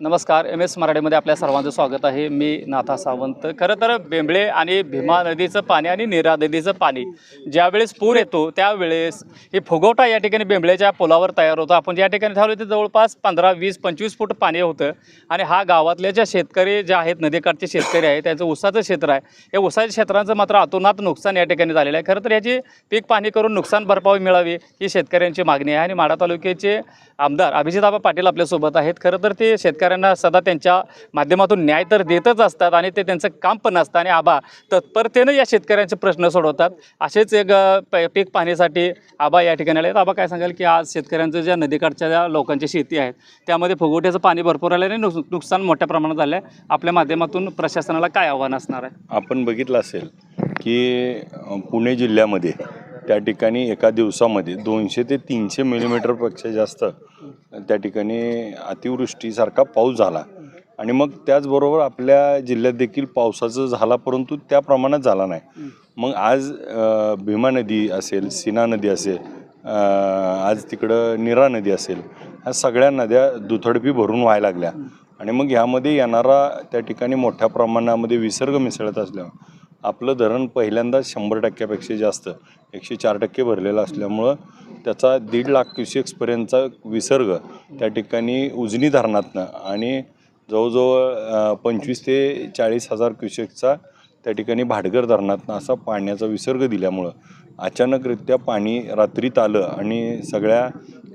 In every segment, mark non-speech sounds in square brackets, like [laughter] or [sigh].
नमस्कार M S मराठीमध्ये आपल्या सर्वांचं स्वागत आहे. मी नाथा सावंत. खरं तर बेंबळे आणि भीमा नदीचं पाणी आणि नीरा नदीचं पाणी ज्यावेळेस पूर येतो त्यावेळेस हे फुगवटा या ठिकाणी बेंबळेच्या पुलावर तयार होतो. आपण ज्या ठिकाणी थांबलो ते जवळपास पंधरा वीस पंचवीस फूट पाणी होतं. आणि हा गावातल्या ज्या शेतकरी ज्या आहेत नदीकाठचे शेतकरी आहे त्यांचं ऊसाचं क्षेत्र आहे. या ऊसाच्या क्षेत्रांचं मात्र अतोनात नुकसान या ठिकाणी झालेलं आहे. खरं तर याची पीक पाणी करून नुकसान भरपाई मिळावी ही शेतकऱ्यांची मागणी आहे. आणि माढा तालुक्याचे आमदार अभिजिताबा पाटील आपल्यासोबत आहेत. खरं तर ते शेतकरी शेतकऱ्यांना सदा त्यांच्या माध्यमातून न्याय तर देतच असतात आणि ते त्यांचं काम पण असतं आणि आबा तत्परतेनं या शेतकऱ्यांचे प्रश्न सोडवतात. असेच एक प- पीक पाहण्यासाठी आबा या ठिकाणी आले आहेत. आबा काय सांगाल की आज शेतकऱ्यांचं ज्या नदीकाठच्या ज्या लोकांची शेती आहेत त्यामध्ये फुगवट्याचं पाणी भरपूर आलं आणि नुक- नुकसान मोठ्या प्रमाणात झालं आहे आपल्या माध्यमातून प्रशासनाला काय आव्हान असणार आहे? आपण बघितलं असेल की पुणे जिल्ह्यामध्ये त्या ठिकाणी एका दिवसामध्ये दोनशे ते तीनशे मिलीमीटरपेक्षा जास्त त्या ठिकाणी अतिवृष्टीसारखा पाऊस झाला. आणि मग त्याचबरोबर आपल्या जिल्ह्यात देखील पावसाचं झाला परंतु त्या प्रमाणात झाला नाही. मग आज भीमा नदी असेल सीना नदी असेल आज तिकडं निरा नदी असेल ह्या सगळ्या नद्या दुथडपी भरून व्हायला लागल्या. आणि मग ह्यामध्ये येणारा त्या ठिकाणी मोठ्या प्रमाणामध्ये विसर्ग मिसळत असल्यामुळे आपलं धरण पहिल्यांदा शंभर टक्क्यापेक्षा जास्त एकशे चार टक्के भरलेलं असल्यामुळं त्याचा दीड लाख क्युसेक्सपर्यंतचा विसर्ग त्या ठिकाणी उजनी धरणातनं आणि जवळजवळ पंचवीस ते चाळीस हजार क्युसेक्सचा त्या ठिकाणी भाटगर धरणातनं असा पाण्याचा विसर्ग दिल्यामुळं अचानकरित्या पाणी रात्रीत आलं आणि सगळ्या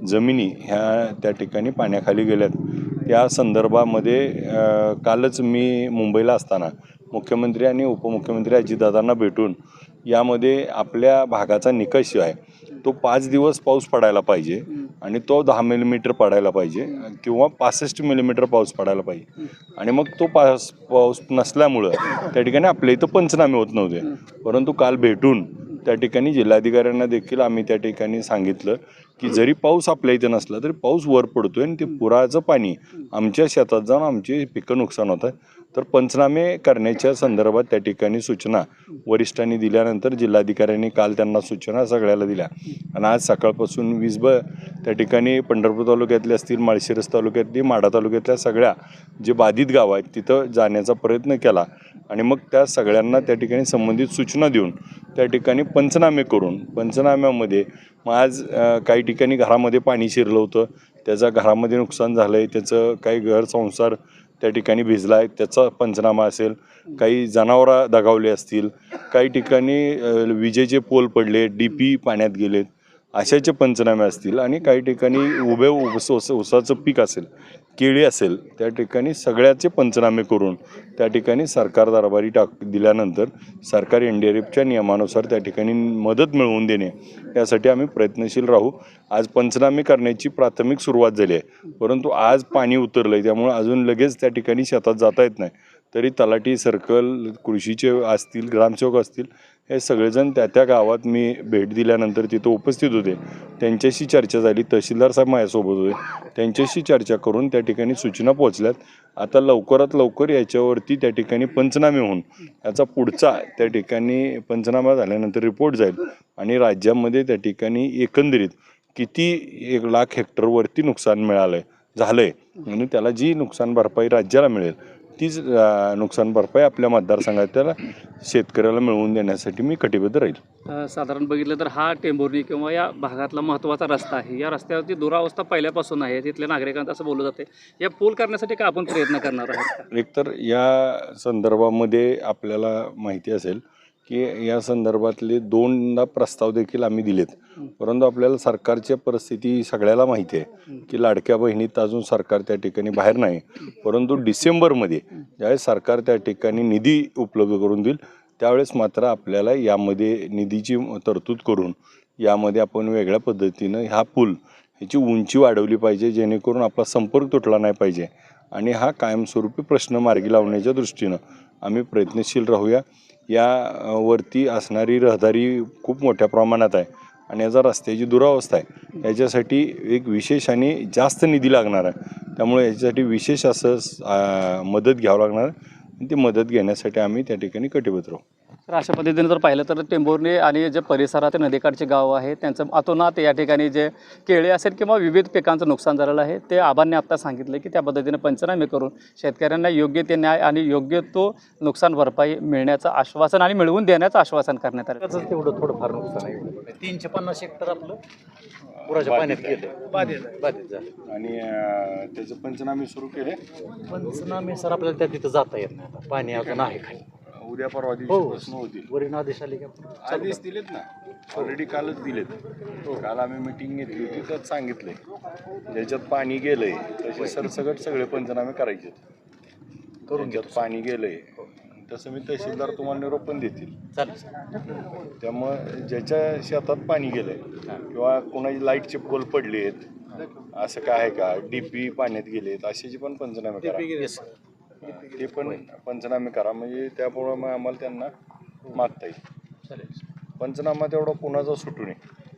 जमिनी ह्या त्या ठिकाणी पाण्याखाली गेल्यात. त्या संदर्भामध्ये कालच मी मुंबईला असताना मुख्यमंत्री आणि उपमुख्यमंत्री अजितदादांना भेटून यामध्ये आपल्या भागाचा निकष जो आहे तो पाच दिवस पाऊस पडायला पाहिजे आणि तो दहा मिलीमीटर पडायला पाहिजे किंवा पासष्ट मिलीमीटर पाऊस पडायला पाहिजे. आणि मग तो पास पाऊस नसल्यामुळं त्या ठिकाणी आपल्या इथं पंचनामे होत नव्हते. परंतु काल भेटून त्या ठिकाणी जिल्हाधिकाऱ्यांना देखील आम्ही त्या ठिकाणी सांगितलं की जरी पाऊस आपल्या इथे नसला तरी पाऊस वर पडतोय आणि ते पुराचं पाणी आमच्या शेतात जाऊन आमची पिकं नुकसान होत आहे. तर पंचनामे करण्याच्या संदर्भात त्या ठिकाणी सूचना वरिष्ठांनी दिल्यानंतर जिल्हाधिकाऱ्यांनी काल त्यांना सूचना सगळ्याला दिल्या. आणि आज सकाळपासून वीसब त्या ठिकाणी पंढरपूर तालुक्यातले असतील माळशिरस तालुक्यातली माढा तालुक्यातल्या सगळ्या जे बाधित गाव आहेत तिथं जाण्याचा प्रयत्न केला. आणि मग त्या सगळ्यांना त्या ठिकाणी संबंधित सूचना देऊन त्या ठिकाणी पंचनामे करून पंचनाम्यामध्ये मग आज काही ठिकाणी घरामध्ये पाणी शिरलं होतं. त्याचं घरामध्ये नुकसान झालं आहे त्याचं काही घर संसार त्या ठिकाणी भिजला आहे. त्याचा पंचनामा असेल काही जनावरं दगावले असतील काही ठिकाणी विजेचे पोल पडले डी पी पाण्यात गेलेत अशाचे पंचनामे असतील आणि काही ठिकाणी उभे उस ऊसाचं पीक असेल केळी असेल त्या ठिकाणी सगळ्याचे पंचनामे करून त्या ठिकाणी सरकार दरबारी टाक दिल्यानंतर सरकार एन डी आर एफच्या नियमानुसार त्या ठिकाणी मदत मिळवून देणे यासाठी आम्ही प्रयत्नशील राहू. आज पंचनामे करण्याची प्राथमिक सुरुवात झाली आहे. परंतु आज पाणी उतरलं आहे त्यामुळे अजून लगेच त्या ठिकाणी शेतात जाता येत नाही. तरी तलाठी सर्कल कृषीचे असतील ग्रामसेवक असतील हे सगळेजण त्या त्या गावात मी भेट दिल्यानंतर तिथं उपस्थित होते. त्यांच्याशी चर्चा झाली. तहसीलदार साहेब माझ्यासोबत होते. त्यांच्याशी चर्चा करून त्या ठिकाणी सूचना पोचल्यात आता लवकरात लवकर याच्यावरती त्या ठिकाणी पंचनामे होऊन याचा पुढचा त्या ठिकाणी पंचनामा झाल्यानंतर रिपोर्ट जाईल आणि राज्यामध्ये त्या ठिकाणी एकंदरीत किती एक लाख हेक्टरवरती नुकसान मिळालं आहे झालं आहे आणि त्याला जी नुकसान भरपाई राज्याला मिळेल तीच नुकसान भरपाई आपल्या मतदारसंघातल्या शेतकऱ्याला मिळवून देण्यासाठी मी कटिबद्ध राहील. अ, साधारण बघितलं तर हा टेंभुर्णी किंवा या भागातला महत्त्वाचा रस्ता आहे. या रस्त्यावरती दुरावस्था पहिल्यापासून आहे. तिथल्या नागरिकांचं असं बोललं जाते. या पूल करण्यासाठी काय आपण प्रयत्न करणार आहोत? का? एकतर या संदर्भामध्ये आपल्याला माहिती असेल की या संदर्भातले दोनदा प्रस्ताव देखील आम्ही दिलेत. परंतु आपल्याला सरकारच्या परिस्थिती सगळ्याला माहिती आहे की लाडक्या बहिणीत अजून सरकार त्या ठिकाणी बाहेर नाही. परंतु डिसेंबरमध्ये ज्यावेळेस सरकार त्या ठिकाणी निधी उपलब्ध करून देईल त्यावेळेस मात्र आपल्याला यामध्ये निधीची तरतूद करून यामध्ये आपण वेगळ्या पद्धतीनं ह्या पूल ह्याची उंची वाढवली पाहिजे जेणेकरून आपला संपर्क तुटला नाही पाहिजे. आणि हा कायमस्वरूपी प्रश्न मार्गी लावण्याच्या दृष्टीनं आम्ही प्रयत्नशील राहूया. या वरती असणारी रहदारी खूप मोठ्या प्रमाणात आहे. आणि याचा रस्त्याची दुरावस्था आहे. याच्यासाठी एक विशेष आणि जास्त निधी लागणार आहे. त्यामुळे याच्यासाठी विशेष असं मदत घ्यावं लागणार आहे. आणि ती मदत घेण्यासाठी आम्ही त्या ठिकाणी कटिबद्ध राहू. तर अशा पद्धतीने जर पाहिलं तर टेंभुर्णी आणि जे परिसरात नदीकाठचे गाव आहे त्यांचं अतोनात या ठिकाणी जे केळे असेल किंवा विविध पिकांचं नुकसान झालेलं आहे ते आबांनी आत्ता सांगितलं की त्या पद्धतीने पंचनामे करून शेतकऱ्यांना योग्य ते न्याय आणि योग्य तो नुकसान भरपाई मिळण्याचं आश्वासन आणि मिळवून देण्याचं आश्वासन करण्यात आलं. त्याचं तेवढं थोडंफार नुकसान आहे. तीनशे पन्नास हेक्टर आपलं पुराच्या पाण्यात गेलं बाधित बाधित झालं. आणि त्याचे पंचनामे सुरू केले. पंचनामे सर आपल्याला त्या तिथं जाता येत नाही आता. पाणी अजून आहे खाली. उद्या परवा हो. दिवशीपासून होतील. वरील आदेश आले की आदेश दिलेत ना? ऑलरेडी कालच दिलेत. काल आम्ही मिटिंग घेतली होती त्यात सांगितलंय. ज्याच्यात पाणी गेलंय तसे सरसकट सगळे पंचनामे करायचे करून ज्यात पाणी गेलंय तसं मी तहसीलदार तुम्हाला निरोप पण देतील त्यामुळं ज्याच्या शेतात पाणी गेलंय किंवा कोणाची लाईटचे पोल पडलेत असं काय आहे का? डीपी पाण्यात गेलेत अशाचे पण पंचनामे करा. ते पण पंचनामे करा. म्हणजे त्यामुळं मग आम्हाला त्यांना मागता येईल. चालेल. पंचनामा तेवढा कोणाचा सुटू नये.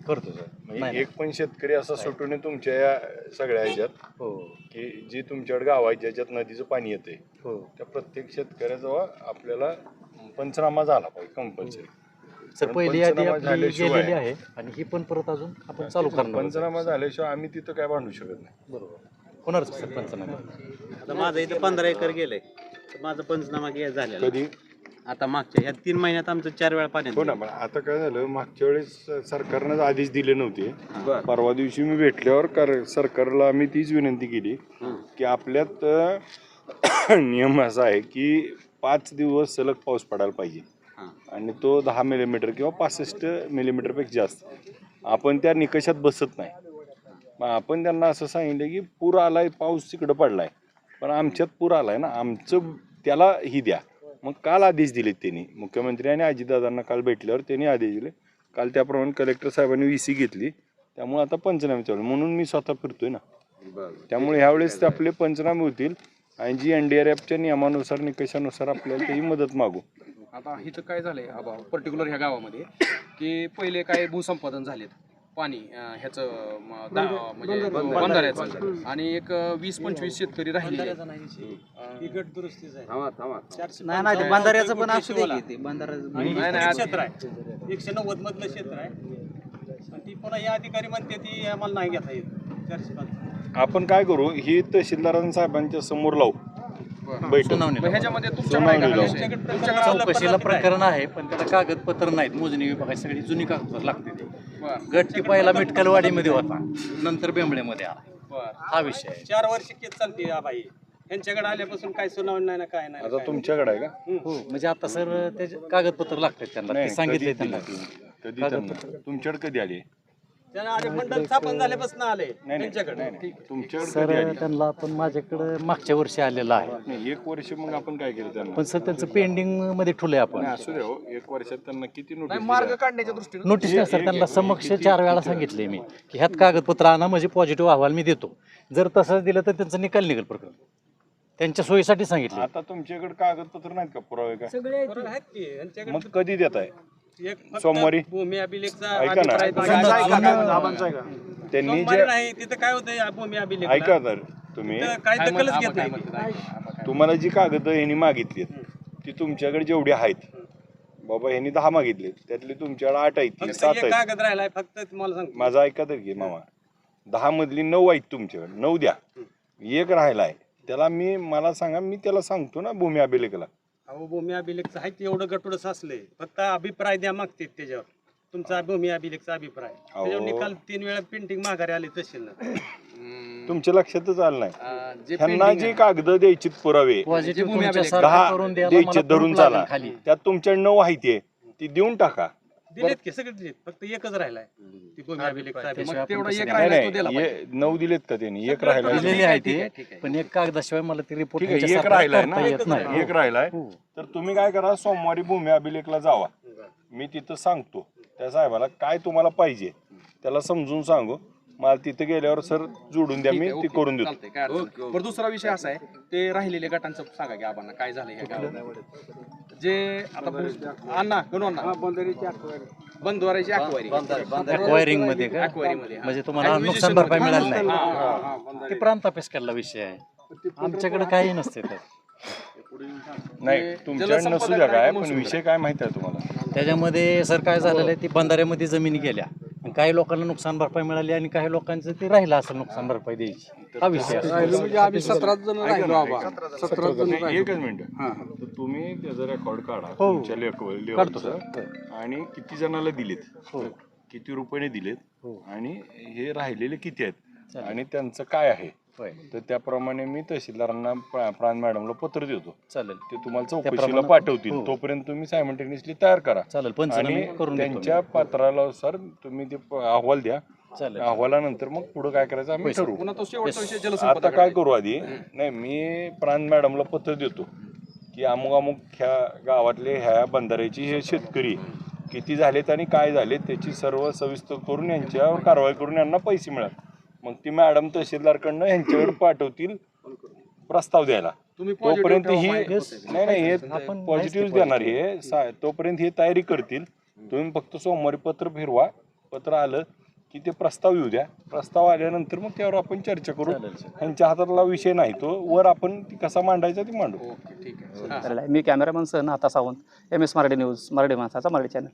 करतो सर. म्हणजे एक पण शेतकरी असा सुटू नये तुमच्या या सगळ्या ह्याच्यात हो. की जे तुमच्याकडे गाव आहे ज्याच्यात नदीचं पाणी येतंय. हो. त्या प्रत्येक शेतकऱ्याजवळ आपल्याला पंचनामा झाला पाहिजे कंपल्सरी सर पण पहिली यादी पंचनामा आपली झाल्याशिवाय- गेलेली आहे आणि ही पण परत अजून आपण चालू करणार. पंचनामा झाल्याशिवाय आम्ही तिथं काय भांडू शकत नाही. बरोबर. होणारच सर पंचनामे आता माझं इथं पंधरा एकर गेलंय. तर माझं पंचनामा घे झालेला कधी? आता मागच्या ह्या तीन महिन्यात आमचं चार वेळा पाण्यात हो ना पण आता काय झालं मागच्या वेळेस सरकारनं आदेश दिले नव्हते. परवा दिवशी मी भेटल्यावर कर सरकारला आम्ही तीच विनंती केली की आपल्यात अं, [coughs] नियम असा आहे की पाच दिवस सलग पाऊस पडायला पाहिजे. हां. आणि तो दहा मिलीमीटर किंवा पासष्ट मिलीमीटरपेक्षा जास्त. आपण त्या निकषात बसत नाही. मग आपण त्यांना असं सांगितलं की पूर आलाय पाऊस तिकडं पडलाय. पण आमच्यात पूर आलाय ना आमचं त्याला ही द्या. मग काल आदेश दिलेत त्यांनी. मुख्यमंत्री आणि अजितदादांना काल भेटल्यावर त्यांनी आदेश दिले. काल त्याप्रमाणे कलेक्टर साहेबांनी व्ही सी घेतली. त्यामुळे आता पंचनामे चालू म्हणून मी स्वतः फिरतोय ना. त्यामुळे ह्यावेळेस ते आपले पंचनामे होतील आणि जी एन डी आर एफच्या नियमानुसार निकषानुसार आपल्याला त्याची मदत मागू. आता इथं काय झालंय पर्टिक्युलर ह्या गावामध्ये की पहिले काय भूसंपादन झालेत. पाणी अं, ह्याचं म, दा- म्हणजे बंधाऱ्याचं आणि एक अं, वीस पंचवीस शेतकरी राहिले नाही नाही ते बंधाऱ्याचं पण असू दे की ते बंधाऱ्याचं नाही, नाही, क्षेत्र आहे. एकशे नव्वद मधलं क्षेत्र आहे. पण ती पुन्हा या अधिकारी म्हणते ती आम्हाला नाही घेता येत. चारशे पाच आपण काय करू ही तहसीलदारां साहेबांच्या समोर लावू. बैठक. मग ह्याच्यामध्ये सुनावणी चौकशीला प्रकरण आहे पण त्याला कागदपत्र नाहीत. मोजणी विभागाची सगळी जुनी कागदपत्र लागते ते. बरं, गट पहिला मिटकलवाडीमध्ये होता. नंतर बेंबळेमध्ये आला. बरं. हा विषय आहे. चार वर्ष केस चालते या बाई. यांच्याकडे आल्यापासून काय सुनावणी नाही ना काय नाही आता तुमच्याकडे आहे का? हो. म्हणजे आता सर त्याचे कागदपत्र लागतात त्यांना. ते सांगितले कधी त्यांना. तुमच्याकडे कधी आली? त्यांना आले मंडळ स्थापन झाल्यापासून आले नाही नाही, त्यांच्याकडे. नाही नाही. तुमच्याकडे सर आली? त्यांना आपण माझ्याकडे मागच्या वर्षी आलेला आहे. नाही एक वर्ष मग आपण काय केलं त्यांना? पण सर त्यांचं पेंडिंगमध्ये ठेवलंय आपण. नाही, असू द्या हो एक वर्षात त्यांना किती नाही, नोटीस मार्ग काढण्याच्या दृष्टीने. नोटीस नाही सर त्यांना समक्ष चार वेळा सांगितले मी की ह्यात कागदपत्र आणा म्हणजे पॉझिटिव्ह अहवाल मी देतो. जर तसंच दिलं तर त्यांचं निकाल निघेल प्रकरण. त्यांच्या सोयीसाठी सांगितले आता तुमच्याकडे कागदपत्र नाहीत का पुरावे का बरोबर आहेत की? यांच्याकडे मग कधी देत आहे सोमवारी? भूमी अभिलेखचा ऐका ना. त्यांनी जे नाही तिथं काय होतं भूमी अभिलेख ऐका तर तुम्ही. काय दखलच घेत नाही. तुम्हाला जी कागद यांनी मागितलीत ती तुमच्याकडे जेवढी आहेत बाबा यांनी दहा मागितले त्यातले तुमच्याकडे आठ आहेत ती फक्त सात एक आहेत. कागद राहिलाय फक्त तुम्हाला सांगतो. माझा ऐका तर घे मामा. दहा मधली नऊ आहेत तुमच्याकडे नऊ द्या. एक राहिलाय त्याला मी मला सांगा मी त्याला सांगतो ना भूमी अभिलेखला. अहो भूमी अभिलेखचं आहे ते एवढं गटुडं साचलंय फक्त अभिप्राय द्या मागते त्याच्यावर. तुमचा भूमी अभिलेखचा अभिप्राय. त्याच्यावर निकाल तीन वेळा पेंटिंग माघारी आली तहसील हम्म, तुमच्या लक्षातच आलं नाही. अं, जे ह्यांना pending जी आहे, कागद द्यायची पुरावे पॉझिटिव्ह तुमच्यासारखं दहा करून द्यायला द्यायचे मला धरून proof लागेल चाला. खाली. त्यात तुमच्या नऊ ती देऊन टाका. दिलेत की सगळे दिलेत. फक्त एकच राहिलाय. ती भूमी अभिलेखचा मग अभिप्राय त्याशिवाय तेवढा आपण एक कसं नाही राहिला तो दिला नाही पाहिजे. ये- नऊ दिलेत का त्यांनी? एक राहिला दिलेली ठीक आहे, आहे ठीक आहे, ते ठीक आहे. पण एक कागदाशिवाय मला ती रिपोर्ट ठीक आहे एक राहिलाय ना येत नाही. एक राहिलाय. हो. तर तुम्ही काय करा सोमवारी भूमी अभिलेखला जावा. मी तिथं सांगतो. त्या साहेबाला काय तुम्हाला पाहिजे त्याला समजून सांगू. मला तिथे गेल्यावर सर जोडून द्या मी ती करून देतो. चालतंय, काय अडचण नाही. बरं दुसरा विषय असा आहे ते राहिलेल्या गटांचं सांगा की आबांना काय झालं गावात. जे आता अण्णा गणू अण्णा? बंधवाराची अकवारी मध्ये का? Acquiring मध्ये. म्हणजे तुम्हाला नुकसान भरपाई. मिळाली हा, नाही हा, हा. ते प्रांत केलेला विषय आहे. आमच्याकडे काही नसते तर. नाही तुमच्या जलसंपदा नसू द्या काय पण विषय काय माहिती आहे तुम्हाला? त्याच्यामध्ये सर काय झालेलं आहे ती बंधाऱ्यामध्ये जमिनी गेल्या. काही लोकांना नुकसान भरपाई मिळाली आणि काही लोकांचं ते राहिलं असेल नुकसान भरपाई द्यायची. हा विषय आहे. म्हणजे आम्ही सतरा जण राहिलो बाबा. सतरा जण. नाही, एकच मिनिट. तर तुम्ही त्याचा रेकॉर्ड काढा. हो. तुमच्या लेवल- काढतो लेवलचं आणि किती जणाला दिलेत? हो. किती रुपयाने दिलेत? हो. आणि हे राहिलेले किती आहेत? आणि त्यांचं काय आहे? होय. तर त्याप्रमाणे मी तहसीलदारांना प्रा- प्राण मॅडमला पत्र देतो. चालेल. ते तुम्हाला चौकशीला त्याप्रमाणे- पाठवतील. हो. तोपर्यंत तुम्ही सायमल्टेनियसली तयार करा. चालेल आणि पंचनामे करून देतो. त्यांच्या पत्रानुसार तुम्ही ते प- अहवाल द्या. चालेल. अहवालानंतर मग पुढे काय करायचं आम्ही ठरवू. पुन्हा तो शेवटचा विषय आता जलसंपदा काय करू आधी? नाही मी प्राण मॅडमला पत्र देतो की अमुक अमुक ह्या गावातले ह्या बंधाऱ्याची हे शेतकरी किती झालेत आणि काय झाले त्याची सर्व सविस्तर करून यांच्यावर कारवाई करून यांना पैसे मिळाले. मग ती मॅडम तहसीलदारकडनं यांच्याकडे पाठवतील प्रस्ताव द्यायला. तोपर्यंत ही. नाही नाही हे आपण पॉझिटिव्ह देणार हे. तोपर्यंत ही तयारी करतील. तुम्ही फक्त सोमवारी पत्र फिरवा. पत्र आलं की ते प्रस्ताव येऊ द्या. प्रस्ताव आल्यानंतर मग त्यावर आपण चर्चा करू. चालेल, चालेल. यांच्या हातातला विषय नाही तो. वर आपण ती कसा मांडायचा ती मांडू. ओके ठीक आहे. मी कॅमेरामन सह Natha Sawant M S Marathi news Marathi माणसाचा मराठी चॅनल